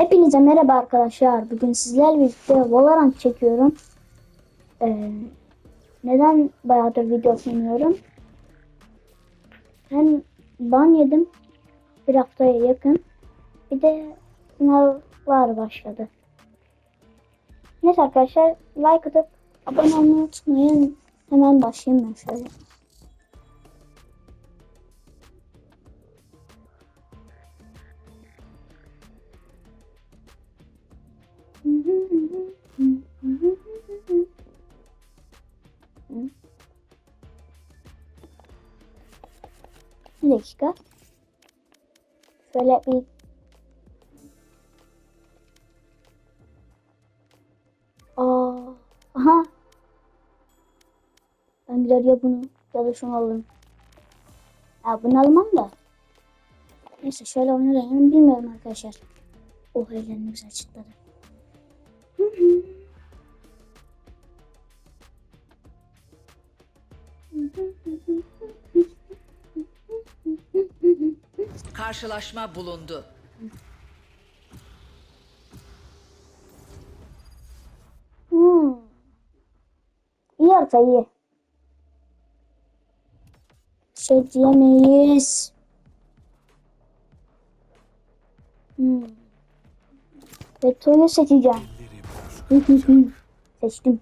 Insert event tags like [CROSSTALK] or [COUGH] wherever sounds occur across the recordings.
Hepinize merhaba arkadaşlar. Bugün sizlerle birlikte Valorant çekiyorum. Ee, neden bayağıdır video atmıyorum? Hem ban yedim bir haftaya yakın. Bir de sınavlar başladı. Neyse arkadaşlar like atıp abone olmayı unutmayın. Hemen başlayayım ben şöyle. Bir dakika. Şöyle bir Aa, aha. Ben gider ya bunu ya da şunu alırım. Ya bunu almam da. Neyse şöyle oynarım bilmiyorum arkadaşlar. Oh ellerini güzel çıtladı. Hı. Karşılaşma bulundu. Hmm. İyi harita iyi. Şey diyemeyiz. Hmm. Veto'yu seçeceğim. Hı. [LAUGHS] Seçtim.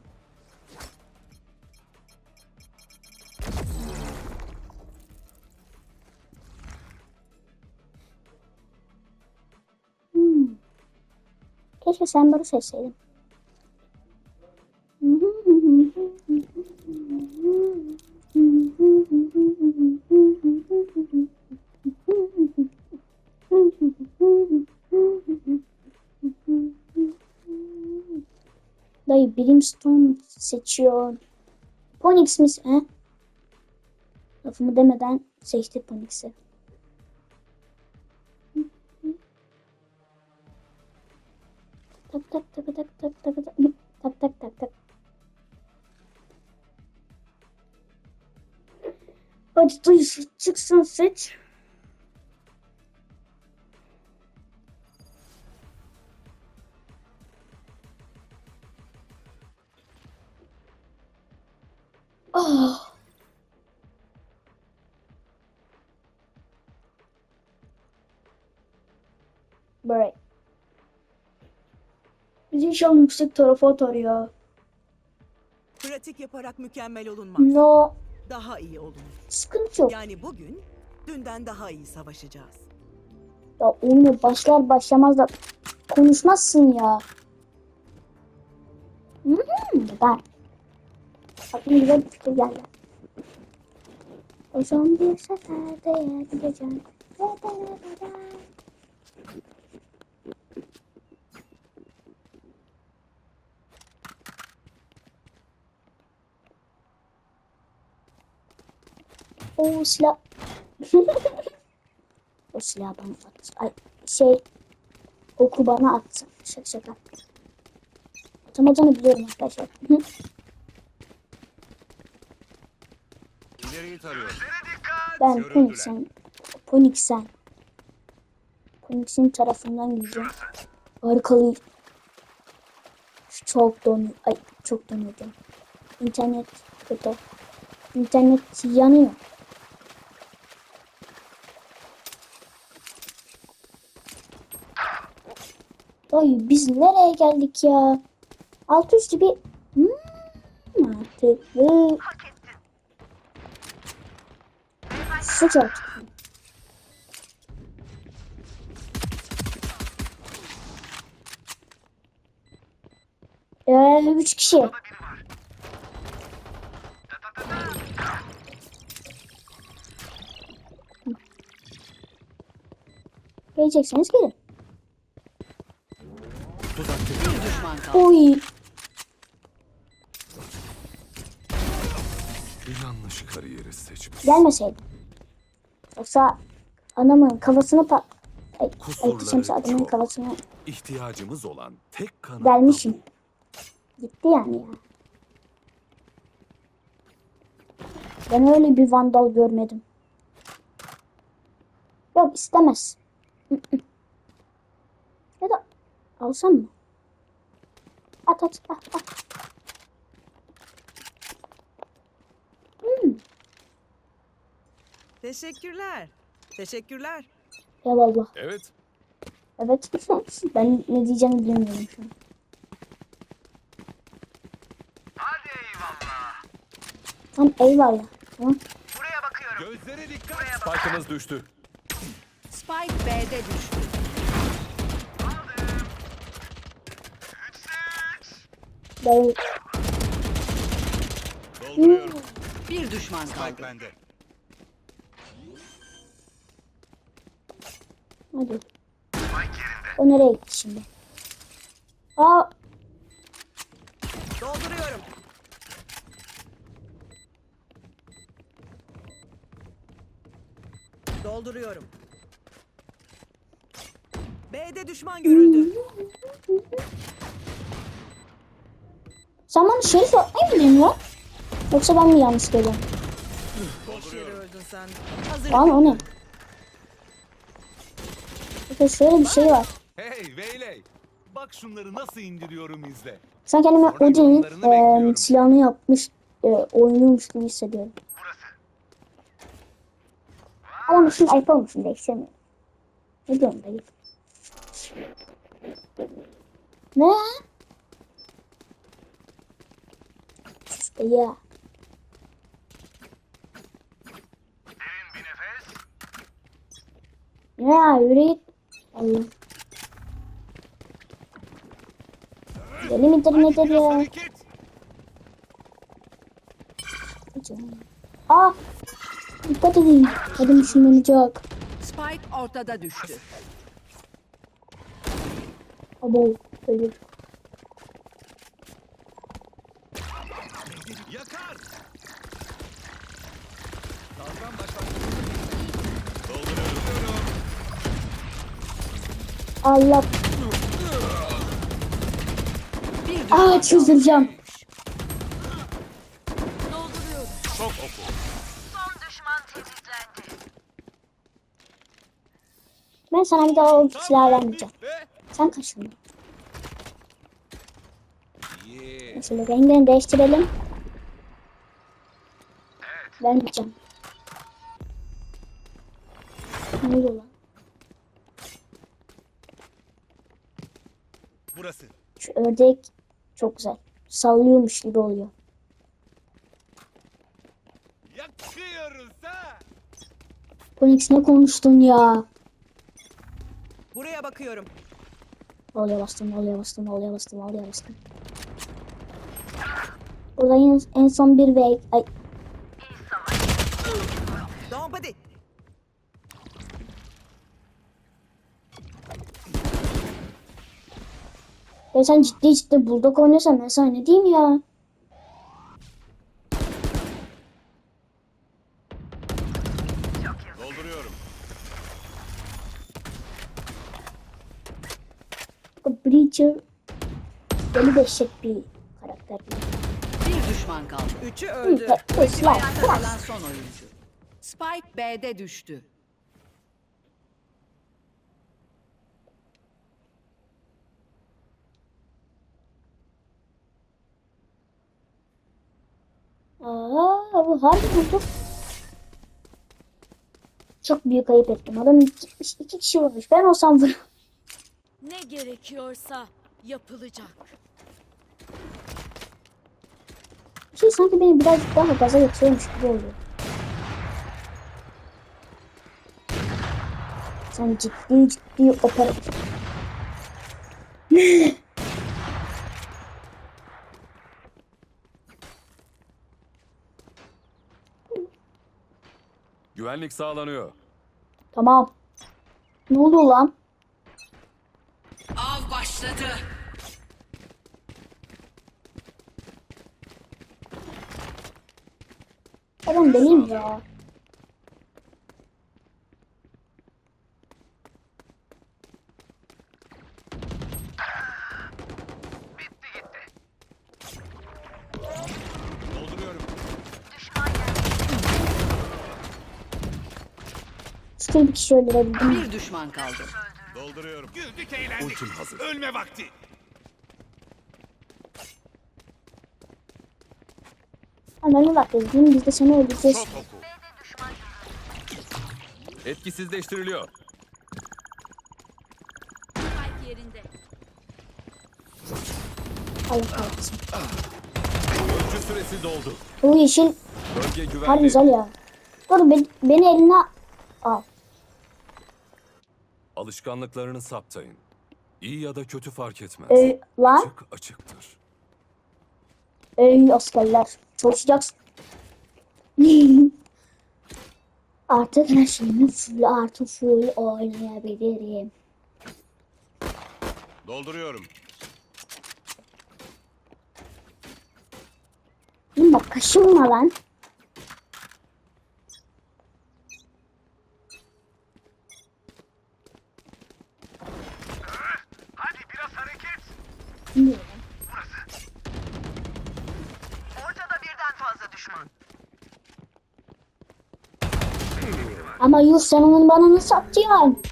Keşke sen bunu seçseydin. Dayı Brimstone seçiyor. Ponix mi? He? Lafımı demeden seçti Ponix'i. Tak tak tak tak. Oh. Break. Biz inşallah yüksek tarafa atar ya. Pratik yaparak mükemmel olunmaz. No. Daha iyi olunur. Sıkıntı yok. Yani bugün dünden daha iyi savaşacağız. Ya oğlum başlar başlamaz da konuşmazsın ya. Hmm, ben. Aklıma güzel bir fikir geldi. O son bir seferde gideceğim. O silah. [LAUGHS] o silah bana at. Ay şey oku bana atsın. Şaka şaka. Atamadığını biliyorum arkadaşlar. İleriyi tarıyor. ben Görüldüler. Phoenix'en. Phoenix'en. Phoenix'in tarafından gideceğim. Harikalı. Çok donuyor. Ay çok donuyor. İnternet kötü. İnternet yanıyor. Ay biz nereye geldik ya? Alt üstü bir hmm, mantıklı. Sıcak. Ee, üç kişi. Gelecekseniz gelin. Bir düşman kaldı. Oy. Yanlış kariyeri seçmiş. Gelmeseydim. Yoksa anamın kafasını pa... Ay, ay diyeceğim adamın çok. kafasını İhtiyacımız olan tek kanıt delmişim. Gitti yani ya. Ben öyle bir vandal görmedim. Yok istemez. Ya da Alsam mı? At at at at. Hmm, Teşekkürler. Teşekkürler. eyvallah. Evet. Evet. ben ne diyeceğimi bilmiyorum şu an. Hadi eyvallah. Tamam eyvallah. Tamam. Buraya bakıyorum. Gözlere dikkat. Spike'ımız düştü. Spike B'de düştü. Ben Dolduruyorum. Bir düşman kaldı. bende. hadi. O nereye gitti şimdi? Aa Dolduruyorum. Dolduruyorum. B'de düşman görüldü. [LAUGHS] sen bana şerif yapmayı mı lan? Yoksa ben mi yanlış. Hazır. Tamam o ne? Bakın şöyle bir şey var. Hey Veyley. Bak şunları nasıl indiriyorum izle. Sen kendimi Sonra Odin'in eee silahını yapmış e, oynuyormuş gibi hissediyorum. Ama şimdi ayıp olmuşsun da istemiyorum. Ne diyorsun dayı? Ne? Dayı. Derin bir nefes. Ne ya yürü git. Allah. Nedir Biraz ya? Aa! Dikkat edin. Kadın ışınlanacak. Spike ortada düştü. Abo. Ölür. Yakar. Kalkan başlangıcı. Dolduruyorum. Allah. Aa çıldıracağım. Çok oku. Son düşman tetiklendi. Ben sana bir daha o silah vermeyeceğim. Ve... Sen kaçın. Yeah. Şimdi rengini değiştirelim. Ben gideceğim. Ne oluyor lan? Burası. Şu ördek çok güzel. Sallıyormuş gibi oluyor. Yakıyoruz ha. Phoenix ne konuştun ya? Buraya bakıyorum. Oraya bastım, oraya bastım, oraya bastım, oraya bastım. Burada en, son bir ve... Ay, Tamam hadi. ya sen ciddi ciddi bulldog oynuyorsan ben sana ne diyeyim ya? Dolduruyorum. Breacher deli dehşet bir karakter. Düşman kaldı. Üçü öldü. silah, Ayakta kalan son oyuncu. Spike B'de düştü. Aa, bu harbi bulduk. Çok büyük ayıp ettim. Adam iki, iki kişi vurmuş. Ben olsam vur. Ne gerekiyorsa yapılacak. Şey sanki beni birazcık daha gaza getiriyormuş gibi oluyor. Sen ciddi ciddi opera... [LAUGHS] Güvenlik sağlanıyor. Tamam. Ne oluyor lan? Av başladı. Adam deliyim ya. Bir kişi öldürebildim. Bir düşman kaldı. Dolduruyorum. Güldük eğlendik. Ultim hazır. Ölme vakti. Ananı bak dedim biz de seni öldüreceğiz. Etkisizleştiriliyor. Allah kahretsin. Ölçü süresi doldu. Bu yeşil Bölge harbi güzel ya. Dur ben, beni eline al. Alışkanlıklarını saptayın. İyi ya da kötü fark etmez. Ee, lan. Açık açıktır. Ey askerler. Çalışacaksın. Artık her şeyimi full artı full oynayabilirim. Dolduruyorum. Bak kaşınma lan. Hadi biraz hareket. Bilmiyorum. Ortada birden fazla düşman. Yuh sen onun bana nasıl atacaksın?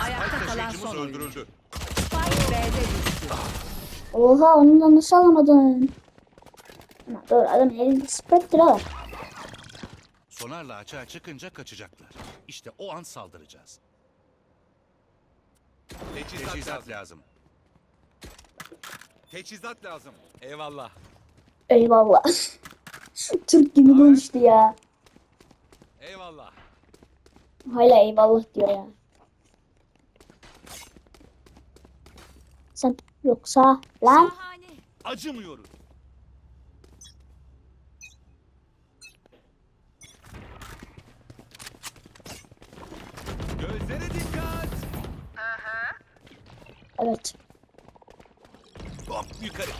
Ayakta kalan son oyuncu. öldürüldü. Spike B'de düştü. Oha onu da nasıl alamadın? Ama doğru adam elinde Spectre var. Sonarla açığa çıkınca kaçacaklar. İşte o an saldıracağız. Teçhizat, Teçhizat lazım. lazım. Teçhizat lazım. Eyvallah. Eyvallah. [LAUGHS] Türk gibi konuştu ya. Eyvallah. Hala eyvallah diyor ya. Sen yoksa lan. Acımıyoruz. Gözlere dikkat. evet. Hop yukarı.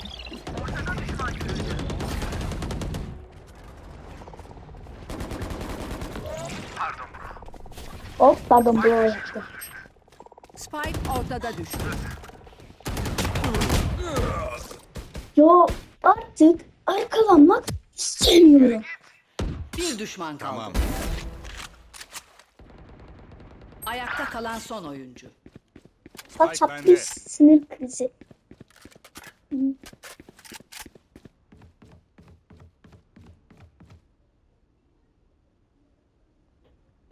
Hop pardon bu yaptı. Spike ortada düştü. Yo artık arkalanmak istemiyorum. Bir düşman kaldı. Tamam. Ayakta kalan son oyuncu. Çaplı bende. sinir krizi.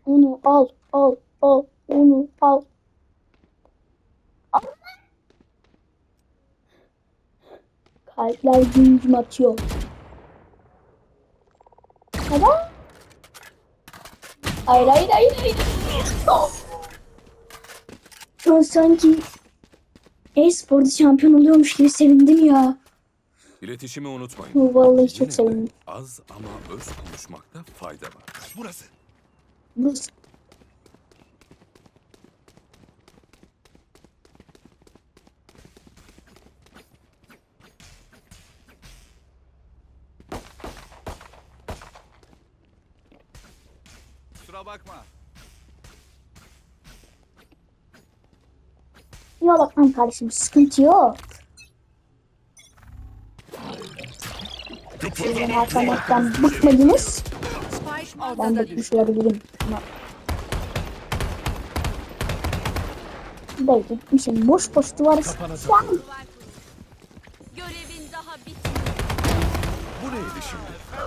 Onu al, al, al, onu al. Al. Kalpler gün gün atıyor. Neden? Hayır, hayır, hayır, hayır. Şu an sanki e-sporda şampiyon oluyormuş gibi sevindim ya. İletişimi unutmayın. Bu Vallahi çok Yine de sevindim. Az ama öz konuşmakta fayda var. Burası. Burası. Ya bak lan kardeşim sıkıntı yok. Siz beni arkamaktan bıkmadınız. Ben ortada bıkmış olabilirim. Belki gitmişim boş boş duvara sıkacağım. Duvar kurun. Görevin daha bitmedi. Bu neydi şimdi?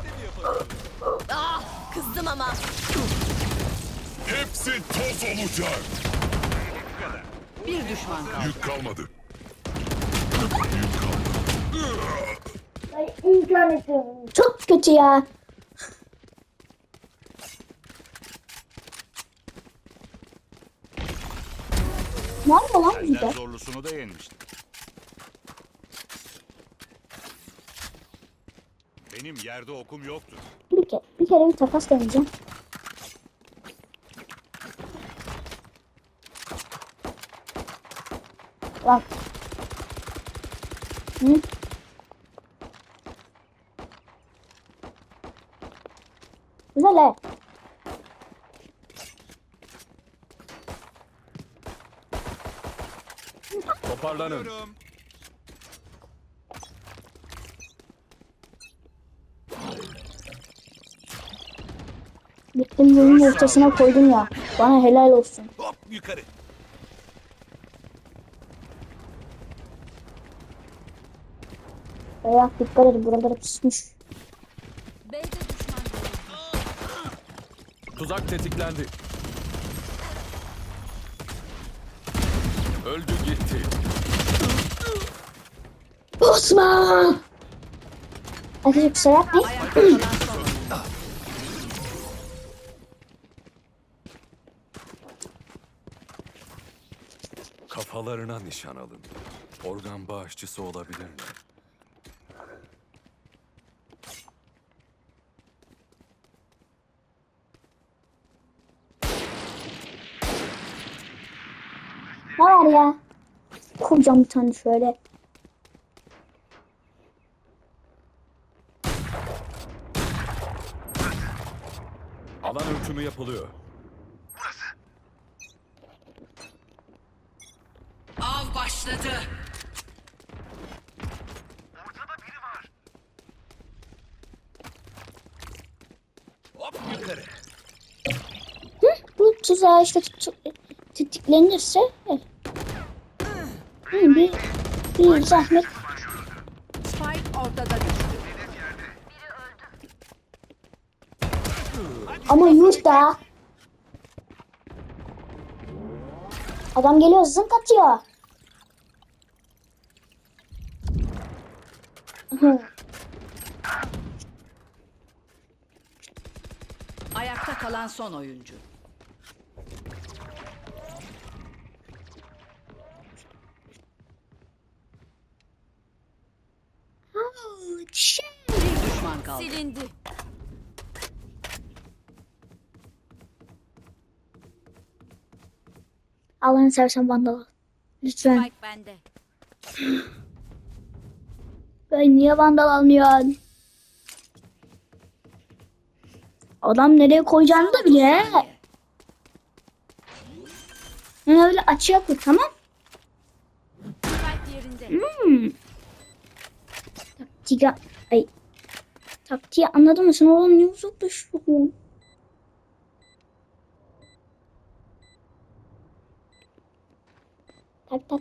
Ah kızdım ama. Hepsi toz olacak. Bir düşman kaldı. Yük kalmadı. Çok kötü ya. Nerede lan Senden güzel? zorlusunu da yenmiştim. Benim yerde okum yoktu. Bir kere, bir kere bir takas deneyeceğim. Lan. Hı? Güzel he. Toparlanın. Gittim yolun ortasına koydum ya. Bana helal olsun. Hop yukarı. Veya dikkat edin buraları pusmuş. B'de düşman görüldü. Tuzak tetiklendi. Öldü gitti. Osman! Ayakta kalan son oyuncu. Kafalarına nişan alın. Organ bağışçısı olabilirler. Ne var ya? Kuracağım bir tane şöyle. Alan ölçümü yapılıyor. Av başladı. Ortada biri var. Hop yukarı. Hı? Bu tuzağa işte tut- tetiklenirse evet. Bir, bir zahmet Spike ortada düştü. ama yurtta adam geliyor zınk atıyor. Ayakta kalan son oyuncu. Şey. Bir düşman kaldı. Silindi. Allah'ını seversen vandal. al. Lütfen. Spike bende. [GASPS] Ben niye vandal almıyorsun? Adam nereye koyacağını da. Saniye. Yani öyle açıya koy tamam. Spike yerinde. Hmm. Taktiği, ay. Taktiği anladın mı? Sen oradan niye uzaklaşıyorsun? Tak tak.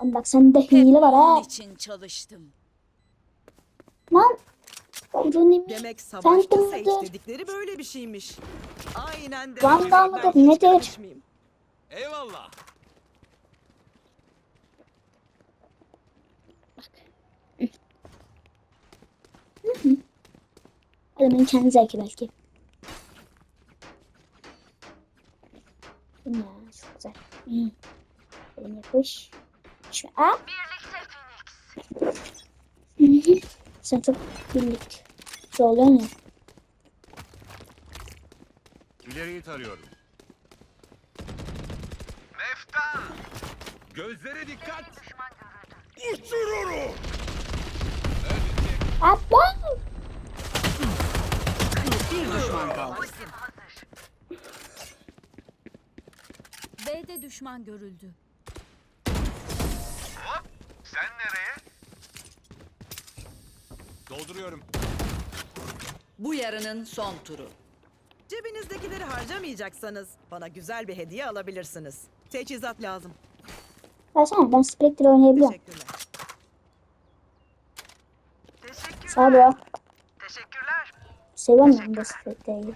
Oğlum bak sende Hep hile var ha. için çalıştım. Lan. Kuyruğunu Demek de- Sage dedikleri böyle bir şeymiş. Aynen de. Vandal mıdır, Ben hiç nedir? karışmayayım. Eyvallah. Adamın kendi zevki belki. Ya? Çok güzel. Hmm. Elim yapış. Şu a. Sen çok birlik. Oluyorsun ya. İleriyi tarıyorum. Mefta. Gözlere dikkat. Abla. Bir düşman kaldı. B'de düşman görüldü. Hop. Sen nereye? Dolduruyorum. Bu yarının son turu. Cebinizdekileri harcamayacaksanız bana güzel bir hediye alabilirsiniz. Teçhizat lazım. Versene ben Spectre oynayabiliyorum. Teşekkürler. Ol bro. Teşekkürler. Seviyorum ben.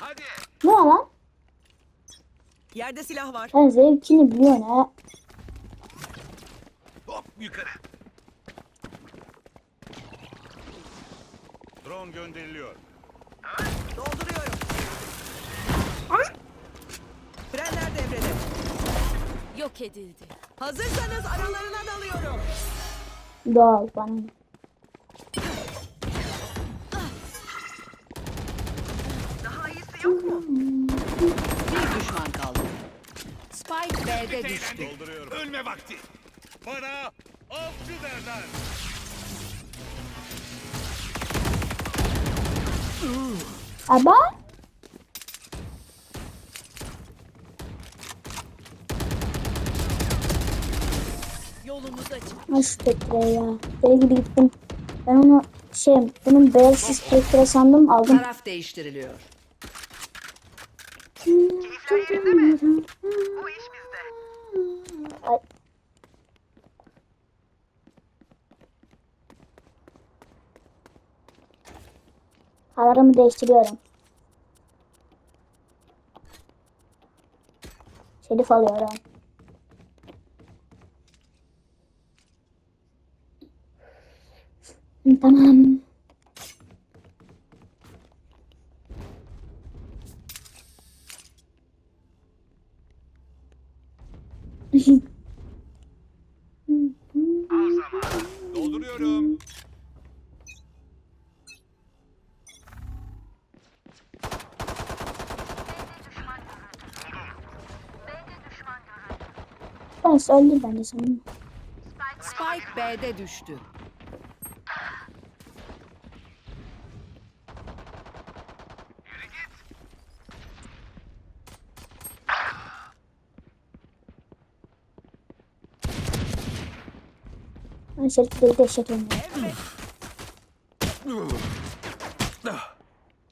Hadi. Ne var lan? Yerde silah var. Sen zevkini biliyorsun ha. Hop yukarı. Drone gönderiliyor. Dolduruyorum. Frenler. Yok edildi. Hazırsanız aralarına dalıyorum. Doğal bana. Daha iyisi yok mu? Bir düşman kaldı. Spike B'de düştü. Ölme vakti. Bana avcı derler. Aba? Ay Spectre ya. Deli gibi gittim. Ben onu şey, bunun beyaz Spectre sandım aldım. Taraf değiştiriliyor. Hikayenize mi? Bu iş bizde. Ay. Havalarımı değiştiriyorum. Şerif alıyorum. Tamam. Dolduruyorum. Ben öldür bence sanırım. Spike B'de düştü. Şerif'i deli dehşet oynuyorum.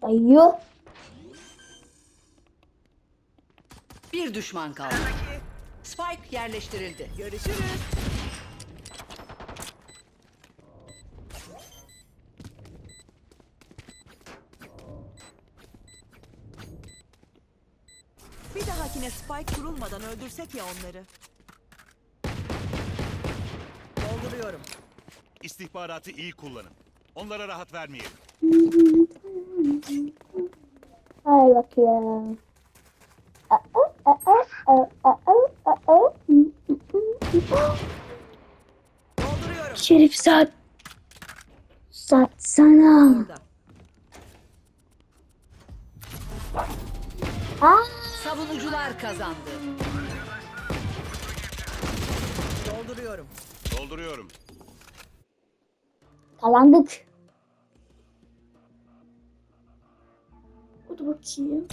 Dayı. Bir düşman kaldı. Spike yerleştirildi. Görüşürüz. Bir dahakine Spike kurulmadan öldürsek ya onları. Dolduruyorum. İstihbaratı iyi kullanın. Onlara rahat vermeyelim. Hay bakayım. Aa, aa, aa, aa, aa, aa, aa. Dolduruyorum. Şerif sat. Satsana. Burada. Aa, Savunucular kazandı. Dolduruyorum. Dolduruyorum. kalandık. Hadi bakayım.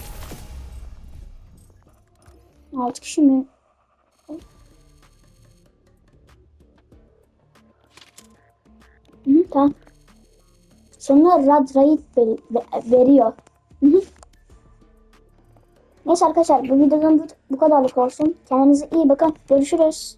Altı kişi mi? Hı, tamam. Sonra Rad Raid veri- ve- veriyor. Hı hı. Neyse arkadaşlar bu videodan bu, bu kadarlık olsun. Kendinize iyi bakın. Görüşürüz.